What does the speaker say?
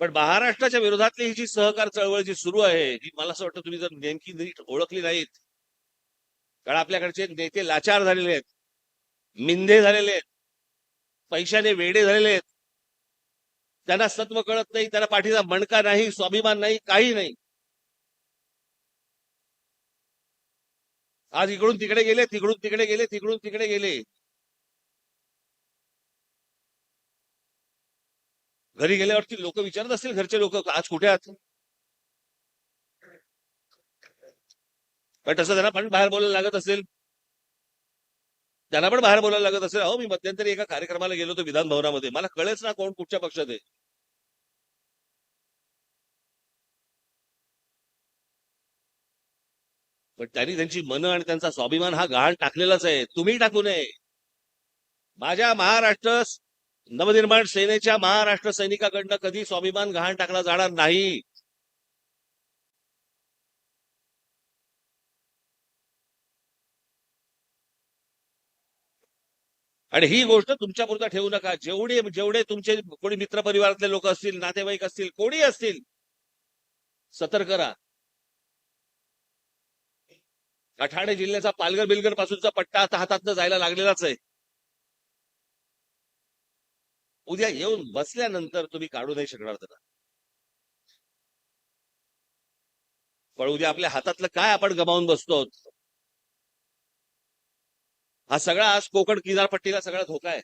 पण महाराष्ट्राच्या विरोधातली ही जी सहकार चळवळ जी सुरू आहे ही मला असं वाटतं तुम्ही जर नेमकी नीट ओळखली नाहीत कारण आपल्याकडचे नेते लाचार झालेले आहेत मिंधे झालेले आहेत पैशाने वेडे झालेले आहेत त्यांना सत्व कळत नाही त्यांना पाठीचा मणका नाही स्वाभिमान नाही काही नाही. आज इकडून तिकडे गेले तिकडून तिकडे गेले तिकडून तिकडे गेले. घरी गेल्यावरती लोक विचारत असतील घरचे लोक आज कुठे आहात? पण तसं त्यांना पण बाहेर बोलायला लागत असेल. त्यांना पण बाहेर बोलायला लागत असेल. अहो मी मध्यंतरी एका कार्यक्रमाला गेलो होतो विधान भवनामध्ये. मला कळेच ना कोण कुठच्या पक्षात आहे. पण त्यांनी त्यांची मनं आणि त्यांचा स्वाभिमान हा गहाण टाकलेलाच आहे. तुम्ही टाकू नये. माझ्या महाराष्ट्र नवनिर्माण सेनेच्या महाराष्ट्र सैनिकाकडनं कधी स्वाभिमान गहाण टाकला जाणार नाही? आणि ही गोष्ट तुमच्या पुरता ठेवू नका. जेवढे जेवढे तुमचे कोणी मित्र परिवारातले लोक असतील नातेवाईक असतील कोणी असतील सतर्क करा हा ठाणे जिल्ह्याचा पालघर बिलगर पासूनचा पट्टा आता हातातनं जायला लागलेलाच आहे. उद्या येऊन बसल्यानंतर तुम्ही काढू नाही शकणार त्याला. पण उद्या आपल्या हातातलं काय आपण गमावून बसतो? हा सगळा आज कोकण किनारपट्टीला सगळा धोका आहे.